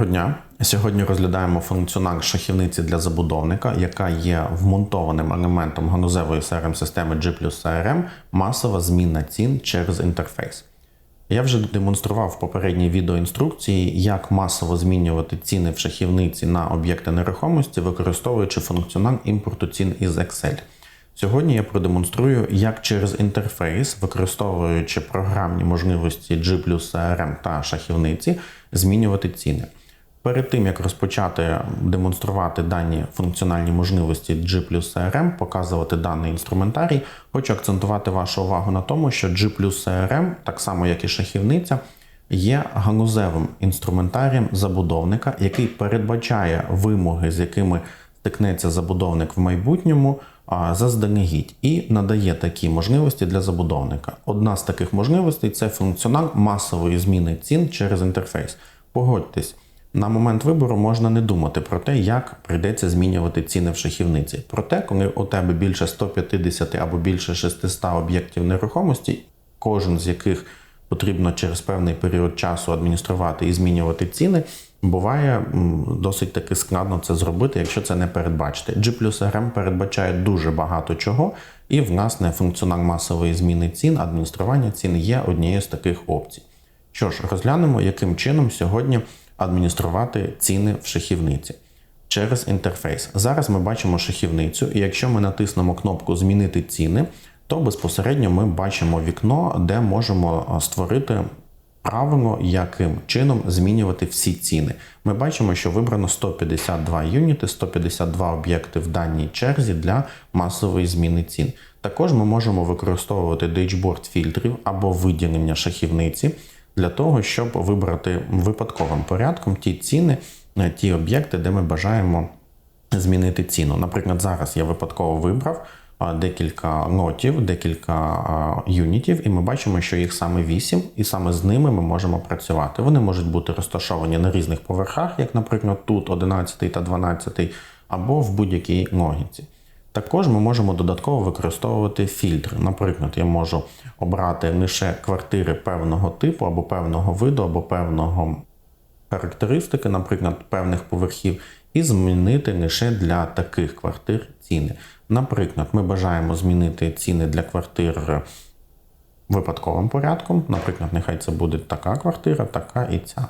Доброго дня. Сьогодні розглядаємо функціонал шахівниці для забудовника, яка є вмонтованим елементом ганузевої crm системи G CRM масова зміна цін через інтерфейс. Я вже демонстрував в попередній відеоінструкції, як масово змінювати ціни в шахівниці на об'єкти нерухомості, використовуючи функціонал імпорту цін із Excel. Сьогодні я продемонструю, як через інтерфейс, використовуючи програмні можливості G CRM та шахівниці, змінювати ціни. Перед тим як розпочати демонструвати дані функціональні можливості G CRM, показувати даний інструментарій, хочу акцентувати вашу увагу на тому, що G CRM, так само як і шахівниця, є ганузевим інструментарієм забудовника, який передбачає вимоги, з якими стикнеться забудовник в майбутньому заздалегідь і надає такі можливості для забудовника. Одна з таких можливостей це функціонал масової зміни цін через інтерфейс. Погодьтесь. На момент вибору можна не думати про те, як прийдеться змінювати ціни в шахівниці. Проте, коли у тебе більше 150 або більше 600 об'єктів нерухомості, кожен з яких потрібно через певний період часу адмініструвати і змінювати ціни, буває досить таки складно це зробити, якщо це не передбачити. G плюс RM передбачає дуже багато чого, і власне функціонал масової зміни цін, адміністрування цін є однією з таких опцій. Що ж, розглянемо, яким чином сьогодні адмініструвати ціни в шахівниці. Через інтерфейс. Зараз ми бачимо шахівницю, і якщо ми натиснемо кнопку Змінити ціни, то безпосередньо ми бачимо вікно, де можемо створити правило, яким чином змінювати всі ціни. Ми бачимо, що вибрано 152 юніти, 152 об'єкти в даній черзі для масової зміни цін. Також ми можемо використовувати дейджборд фільтрів або виділення шахівниці для того, щоб вибрати випадковим порядком ті ціни, е, ті об'єкти, де ми бажаємо змінити ціну. Наприклад, зараз я випадково вибрав декілька лотів, декілька юнітів, і ми бачимо, що їх саме 8, і саме з ними ми можемо працювати. Вони можуть бути розташовані на різних поверхах, як, наприклад, тут 11 та 12, або в будь-якій логіці. Також ми можемо додатково використовувати фільтри. Наприклад, я можу обрати лише квартири певного типу, або певного виду, або певного характеристики, наприклад, певних поверхів, і змінити лише для таких квартир ціни. Наприклад, ми бажаємо змінити ціни для квартир випадковим порядком. Наприклад, нехай це буде така квартира, така і ця.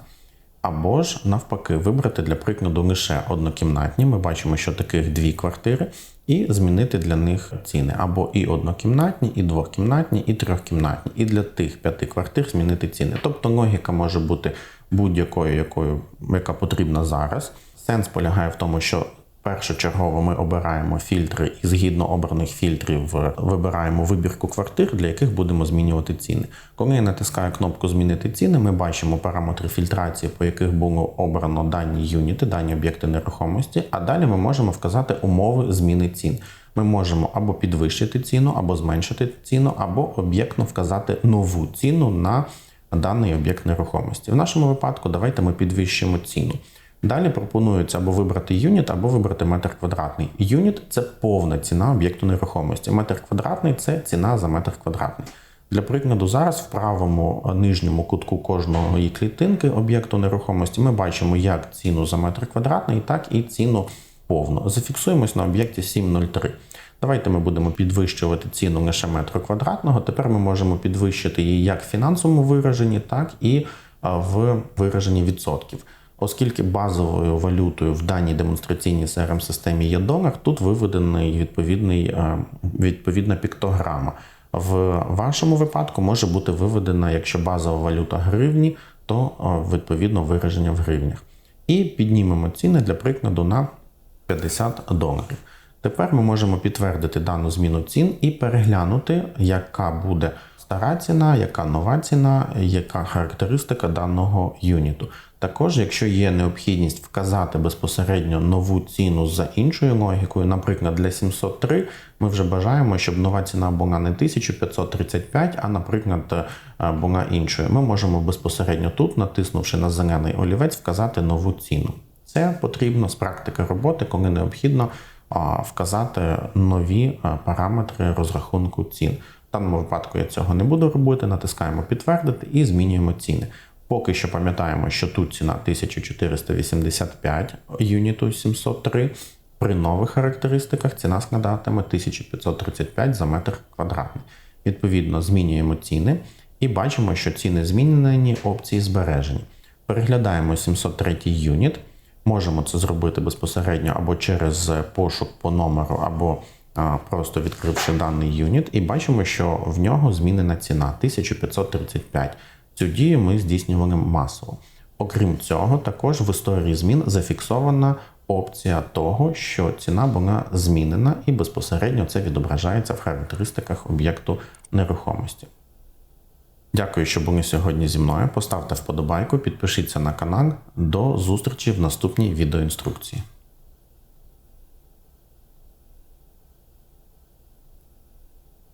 Або ж навпаки, вибрати для прикладу лише однокімнатні. Ми бачимо, що таких дві квартири, і змінити для них ціни. Або і однокімнатні, і двохкімнатні, і трьохкімнатні. І для тих п'яти квартир змінити ціни. Тобто логіка може бути будь-якою, якою, яка потрібна зараз. Сенс полягає в тому, що першочергово ми обираємо фільтри і згідно обраних фільтрів вибираємо вибірку квартир, для яких будемо змінювати ціни. Коли я натискаю кнопку Змінити ціни, ми бачимо параметри фільтрації, по яких було обрано дані юніти, дані об'єкти нерухомості, а далі ми можемо вказати умови зміни цін. Ми можемо або підвищити ціну, або зменшити ціну, або об'єктно вказати нову ціну на даний об'єкт нерухомості. В нашому випадку давайте ми підвищимо ціну. Далі пропонується або вибрати юніт, або вибрати метр квадратний. Юніт це повна ціна об'єкту нерухомості. Метр квадратний це ціна за метр квадратний. Для прикладу, зараз в правому нижньому кутку кожної клітинки об'єкту нерухомості ми бачимо як ціну за метр квадратний, так і ціну повну. Зафіксуємось на об'єкті 703. Давайте ми будемо підвищувати ціну лише метру квадратного. Тепер ми можемо підвищити її як в фінансовому вираженні, так і в вираженні відсотків. Оскільки базовою валютою в даній демонстраційній crm системі є долар, тут виведений відповідний, е, відповідна піктограма. В вашому випадку може бути виведена, якщо базова валюта гривні, то е, відповідно вираження в гривнях. І піднімемо ціни для прикладу на 50 доларів. Тепер ми можемо підтвердити дану зміну цін і переглянути, яка буде стара ціна, яка нова ціна, яка характеристика даного юніту. Також, якщо є необхідність вказати безпосередньо нову ціну за іншою логікою, наприклад, для 703 ми вже бажаємо, щоб нова ціна була не 1535, а, наприклад, е, була іншою. Ми можемо безпосередньо тут, натиснувши на зелений олівець, вказати нову ціну. Це потрібно з практики роботи, коли необхідно вказати нові е, параметри розрахунку цін. В даному випадку я цього не буду робити, натискаємо підтвердити і змінюємо ціни. Поки що пам'ятаємо, що тут ціна 1485 юніту 703. При нових характеристиках ціна складатиме 1535 за метр квадратний. Відповідно, змінюємо ціни і бачимо, що ціни змінені, опції збережені. Переглядаємо 703 юніт. Можемо це зробити безпосередньо або через пошук по номеру, або а, просто відкривши даний юніт, і бачимо, що в нього змінена ціна 1535. Цю дію ми здійснювали масово. Окрім цього, також в історії змін зафіксована опція того, що ціна була змінена, і безпосередньо це відображається в характеристиках об'єкту нерухомості. Дякую, що були сьогодні зі мною. Поставте вподобайку, підпишіться на канал. До зустрічі в наступній відеоінструкції.